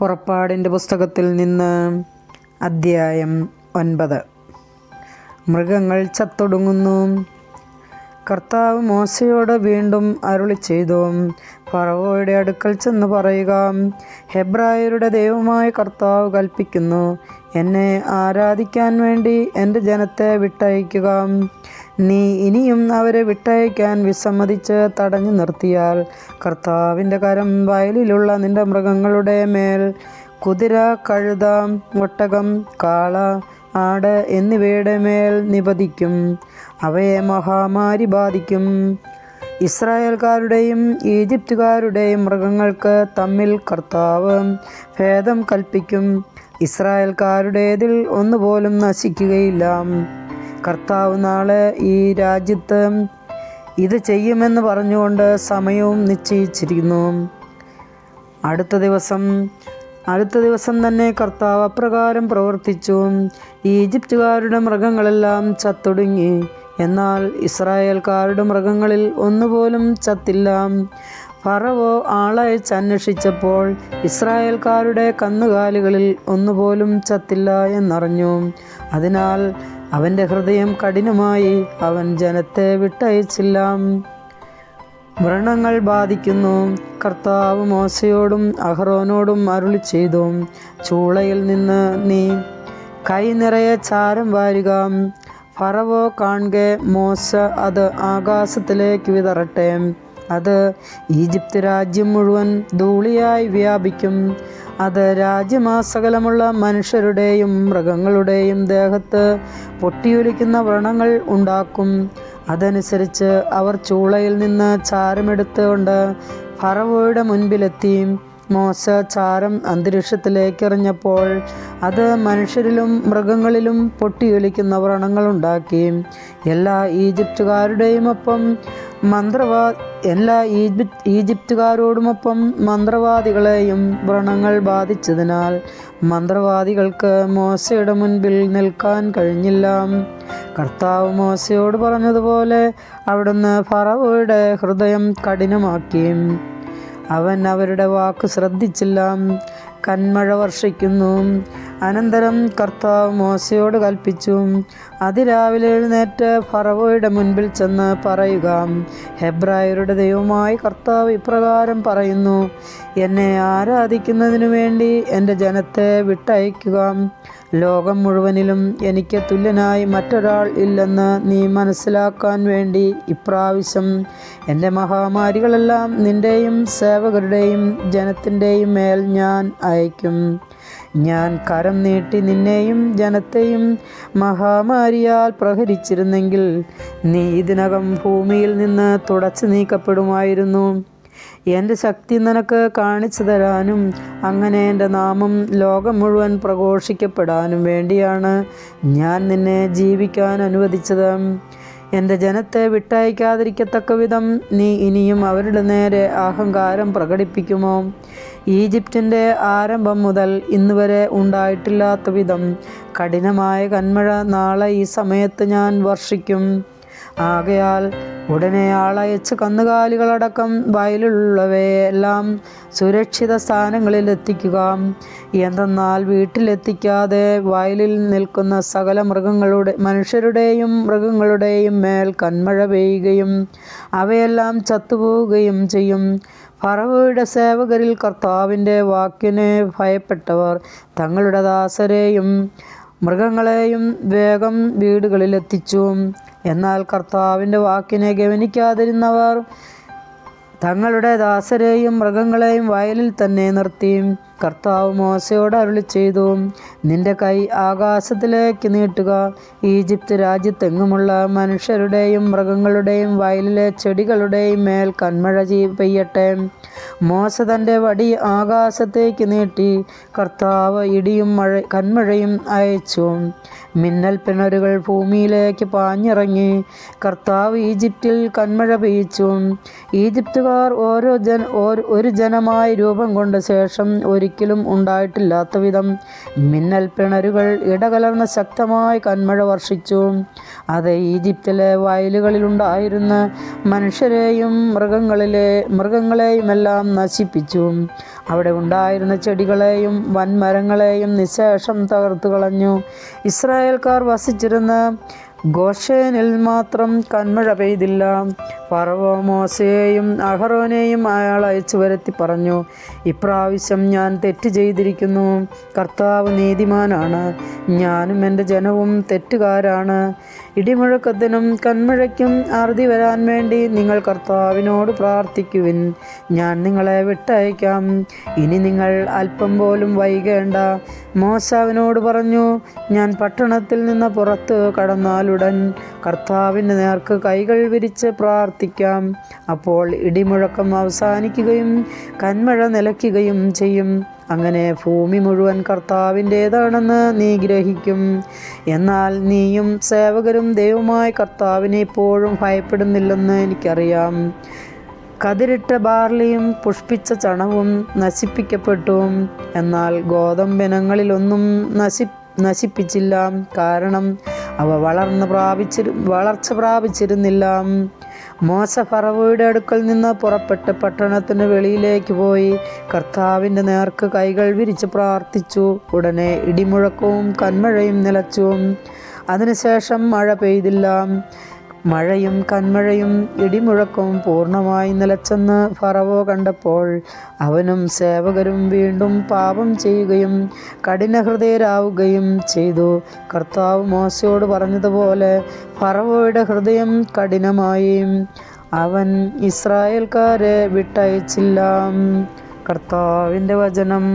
പുറപ്പാടിന്റെ പുസ്തകത്തിൽ നിന്ന് അദ്ധ്യായം ഒൻപത്. മൃഗങ്ങൾ ചത്തൊടുങ്ങുന്നു. കർത്താവ് മോശയോട് വീണ്ടും അരുളി ചെയ്തു. ഫറവോയുടെ അടുക്കൽ ചെന്ന് പറയുക ഹെബ്രായരുടെ ദൈവമായ കർത്താവ് കൽപ്പിക്കുന്നു എന്നെ ആരാധിക്കാൻ വേണ്ടി എന്റെ ജനത്തെ വിട്ടയക്കുക. നീ ഇനിയും അവരെ വിട്ടയക്കാൻ വിസമ്മതിച്ച് തടഞ്ഞു നിർത്തിയാൽ കർത്താവിന്റെ കരം വയലിലുള്ള നിന്റെ മൃഗങ്ങളുടെ മേൽ കുതിര കഴുത ഒട്ടകം കാള ആട് എന്നിവയുടെ മേൽ നിപതിക്കും. അവയെ മഹാമാരി ബാധിക്കും. ഇസ്രായേൽക്കാരുടെയും ഈജിപ്തുകാരുടെയും മൃഗങ്ങൾക്ക് തമ്മിൽ കർത്താവ് ഭേദം കൽപ്പിക്കും. ഇസ്രായേൽക്കാരുടേതിൽ ഒന്നുപോലും നശിക്കുകയില്ല. കർത്താവ് നാളെ ഈ രാജ്യത്ത് ഇത് ചെയ്യുമെന്ന് പറഞ്ഞുകൊണ്ട് സമയവും നിശ്ചയിച്ചിരിക്കുന്നു. അടുത്ത ദിവസം അടുത്ത ദിവസം തന്നെ കർത്താവ് അപ്രകാരം പ്രവർത്തിച്ചു. ഈജിപ്തുകാരുടെ മൃഗങ്ങളെല്ലാം ചത്തൊടുങ്ങി. എന്നാൽ ഇസ്രായേൽക്കാരുടെ മൃഗങ്ങളിൽ ഒന്നുപോലും ചത്തില്ല. ഫറവോ ആളയച്ച് അന്വേഷിച്ചപ്പോൾ ഇസ്രായേൽക്കാരുടെ കന്നുകാലികളിൽ ഒന്നുപോലും ചത്തില്ല എന്നറിഞ്ഞു. അതിനാൽ അവന്റെ ഹൃദയം കഠിനമായി. അവൻ ജനത്തെ വിട്ടയച്ചില്ല. വ്രണങ്ങൾ ബാധിക്കുന്നു. കർത്താവ് മോശയോടും അഹ്റോനോടും അരുളി ചെയ്തു. ചൂളയിൽ നിന്ന് നീ കൈ നിറയെ ചാരം വാരുക. ഫറവോ കാണെ മോശ അത് ആകാശത്തിലേക്ക് വിതറട്ടെ. അത് ഈജിപ്ത് രാജ്യം മുഴുവൻ ധൂളിയായി വ്യാപിക്കും. അത് രാജ്യമാസകലമുള്ള മനുഷ്യരുടെയും മൃഗങ്ങളുടെയും ദേഹത്ത് പൊട്ടിയൊലിക്കുന്ന വ്രണങ്ങൾ ഉണ്ടാക്കും. അതനുസരിച്ച് അവർ ചൂളയിൽ നിന്ന് ചാരമെടുത്തുകൊണ്ട് ഫറവോയുടെ മുൻപിലെത്തി. മോശ ചാരം അന്തരീക്ഷത്തിലേക്ക് എറിഞ്ഞപ്പോൾ അത് മനുഷ്യരിലും മൃഗങ്ങളിലും പൊട്ടിയൊലിക്കുന്ന വ്രണങ്ങളുണ്ടാക്കി എല്ലാ ഈജിപ്തുകാരുടെയും ഒപ്പം മന്ത്രവാ എല്ലാ ഈജിപ്ത് ഈജിപ്തുകാരോടുമൊപ്പം മന്ത്രവാദികളെയും വ്രണങ്ങൾ ബാധിച്ചതിനാൽ മന്ത്രവാദികൾക്ക് മോശയുടെ മുൻപിൽ നിൽക്കാൻ കഴിഞ്ഞില്ല. കർത്താവ് മോശയോട് പറഞ്ഞതുപോലെ അവിടുന്ന് ഫറവയുടെ ഹൃദയം കഠിനമാക്കി. അവൻ അവരുടെ വാക്ക് ശ്രദ്ധിച്ചില്ല. കന്മഴ വർഷിക്കുന്നു. അനന്തരം കർത്താവ് മോശയോട് കൽപ്പിച്ചു അതിരാവിലെ എഴുന്നേറ്റ് ഫറവോയുടെ മുൻപിൽ ചെന്ന് പറയുക. ഹെബ്രായരുടെ ദൈവമായി കർത്താവ് ഇപ്രകാരം പറയുന്നു എന്നെ ആരാധിക്കുന്നതിനു വേണ്ടി എന്റെ ജനത്തെ വിട്ടയക്കുക. ലോകം മുഴുവനിലും എനിക്ക് തുല്യനായി മറ്റൊരാൾ ഇല്ലെന്ന് നീ മനസ്സിലാക്കാൻ വേണ്ടി ഇപ്രാവശ്യം എന്റെ മഹാമാരികളെല്ലാം നിന്റെയും സേവകരുടെയും ജനത്തിന്റെയും മേൽ ഞാൻ അയക്കും ഞാൻ കരം നീട്ടി നിന്നെയും ജനത്തെയും മഹാമാരിയാൽ പ്രഹരിച്ചിരുന്നെങ്കിൽ നീ ഇതിനകം ഭൂമിയിൽ നിന്ന് തുടച്ചു നീക്കപ്പെടുമായിരുന്നു. എന്റെ ശക്തി നിനക്ക് കാണിച്ചു തരാനും അങ്ങനെ എന്റെ നാമം ലോകം മുഴുവൻ പ്രഘോഷിക്കപ്പെടാനും വേണ്ടിയാണ് ഞാൻ നിന്നെ ജീവിക്കാൻ അനുവദിച്ചത്. എന്റെ ജനത്തെ വിട്ടയക്കാതിരിക്കത്തക്ക വിധം നീ ഇനിയും അവരുടെ നേരെ അഹങ്കാരം പ്രകടിപ്പിക്കുമോ? ഈജിപ്തിന്റെ ആരംഭം മുതൽ ഇന്ന് വരെ ഉണ്ടായിട്ടില്ലാത്ത വിധം കഠിനമായ കന്മഴ നാളെ ഈ സമയത്ത് ഞാൻ വർഷിക്കും. ആകയാൽ ഉടനെ ആളയച്ച് കന്നുകാലികളടക്കം വയലുള്ളവയെല്ലാം സുരക്ഷിത സ്ഥാനങ്ങളിൽ എത്തിക്കുക. എന്തെന്നാൽ വീട്ടിലെത്തിക്കാതെ വയലിൽ നിൽക്കുന്ന സകല മൃഗങ്ങളുടെ മനുഷ്യരുടെയും മൃഗങ്ങളുടെയും മേൽ കന്മഴ പെയ്യുകയും അവയെല്ലാം ചത്തുപോവുകയും ചെയ്യും. ഫറവയുടെ സേവകരിൽ കർത്താവിന്റെ വാക്കിനെ ഭയപ്പെട്ടവർ തങ്ങളുടെ ദാസരെയും മൃഗങ്ങളെയും വേഗം വീടുകളിലെത്തിച്ചു. എന്നാൽ കർത്താവിന്റെ വാക്കിനെ ഗവനിക്കാതിരുന്നവർ തങ്ങളുടെ ദാസരെയും മൃഗങ്ങളെയും വയലിൽ തന്നെ നിർത്തി. കർത്താവ് മോശയോട് അരുളി ചെയ്തു നിന്റെ കൈ ആകാശത്തിലേക്ക് നീട്ടുക. ഈജിപ്ത് രാജ്യത്തെങ്ങുമുള്ള മനുഷ്യരുടെയും മൃഗങ്ങളുടെയും വയലിലെ ചെടികളുടെയും മേൽ കന്മഴ പെയ്യട്ടെ. മോശ തന്റെ വടി ആകാശത്തേക്ക് നീട്ടി. കർത്താവ് ഇടിയും മഴ കന്മഴയും അയച്ചു. മിന്നൽ പിണരുകൾ ഭൂമിയിലേക്ക് പാഞ്ഞിറങ്ങി. കർത്താവ് ഈജിപ്തിൽ കന്മഴ പെയ്ച്ചു ഈജിപ്തുകാർ ഓരോ ജന ഒരു ജനമായി രൂപം കൊണ്ട ശേഷം ഒരിക്കലും ഉണ്ടായിട്ടില്ലാത്ത വിധം മിന്നൽ പിണരുകൾ ഇടകലർന്ന ശക്തമായ കന്മഴ വർഷിച്ചു. അത് ഈജിപ്തിലെ വയലുകളിലുണ്ടായിരുന്ന മനുഷ്യരെയും മൃഗങ്ങളിലെ മൃഗങ്ങളെയുമെല്ലാം നശിപ്പിച്ചു. അവിടെ ഉണ്ടായിരുന്ന ചെടികളെയും വൻമരങ്ങളെയും നിശേഷം തകർത്തു കളഞ്ഞു. ഇസ്രായേൽക്കാർ വസിച്ചിരുന്ന ഗോഷേനിൽ മാത്രം കന്മഴ പെയ്തില്ല. ഫറവോ മോശയെയും അഹറോനെയും അയാൾ അയച്ചു വരുത്തി പറഞ്ഞു ഇപ്രാവശ്യം ഞാൻ തെറ്റ് ചെയ്തിരിക്കുന്നു. കർത്താവ് നീതിമാനാണ്. ഞാനും എന്റെ ജനവും തെറ്റുകാരാണ്. ഇടിമുഴക്കത്തിനും കന്മഴയ്ക്കും അറുതി വരാൻ വേണ്ടി നിങ്ങൾ കർത്താവിനോട് പ്രാർത്ഥിക്കുവിൻ. ഞാൻ നിങ്ങളെ വിട്ടയക്കാം. ഇനി നിങ്ങൾ അല്പം പോലും വൈകേണ്ട. മോശാവിനോട് പറഞ്ഞു ഞാൻ പട്ടണത്തിൽ നിന്ന് പുറത്ത് കടന്നാലുടൻ കർത്താവിന്റെ നേർക്ക് കൈകൾ വിരിച്ച് പ്രാർത്ഥിക്കാം. അപ്പോൾ ഇടിമുഴക്കം അവസാനിക്കുകയും കന്മഴ നിലയ്ക്കുകയും ചെയ്യും. അങ്ങനെ ഭൂമി മുഴുവൻ കർത്താവിന്റേതാണെന്ന് നീ ഗ്രഹിക്കും. എന്നാൽ നീയും സേവകരും ദൈവമായ കർത്താവിനെ ഇപ്പോഴും ഭയപ്പെടുന്നില്ലെന്ന് എനിക്കറിയാം. കതിരിട്ട ബാർലിയും പുഷ്പിച്ച ചണവും നശിപ്പിക്കപ്പെട്ടു. എന്നാൽ ഗോതമ്പിനങ്ങളിലൊന്നും നശി നശിപ്പിച്ചില്ല. കാരണം അവ വളർന്നു പ്രാപിച്ചിരു വളർച്ച പ്രാപിച്ചിരുന്നില്ല. മോശ ഫറവയുടെ അടുക്കൽ നിന്ന് പുറപ്പെട്ട് പട്ടണത്തിന് വെളിയിലേക്ക് പോയി കർത്താവിന്റെ നേർക്ക് കൈകൾ വിരിച്ച് പ്രാർത്ഥിച്ചു. ഉടനെ ഇടിമുഴക്കവും കന്മഴയും നിലച്ചു. അതിനുശേഷം മഴ പെയ്തില്ല. മഴയും കന്മഴയും ഇടിമുഴക്കവും പൂർണമായി നിലച്ചെന്ന് ഫറവോ കണ്ടപ്പോൾ അവനും സേവകരും വീണ്ടും പാപം ചെയ്യുകയും കഠിനഹൃദയരാവുകയും ചെയ്തു. കർത്താവ് മോശയോട് പറഞ്ഞതുപോലെ ഫറവോയുടെ ഹൃദയം കഠിനമായി. അവൻ ഇസ്രായേൽക്കാരെ വിട്ടയച്ചില്ല. കർത്താവിന്റെ വചനം.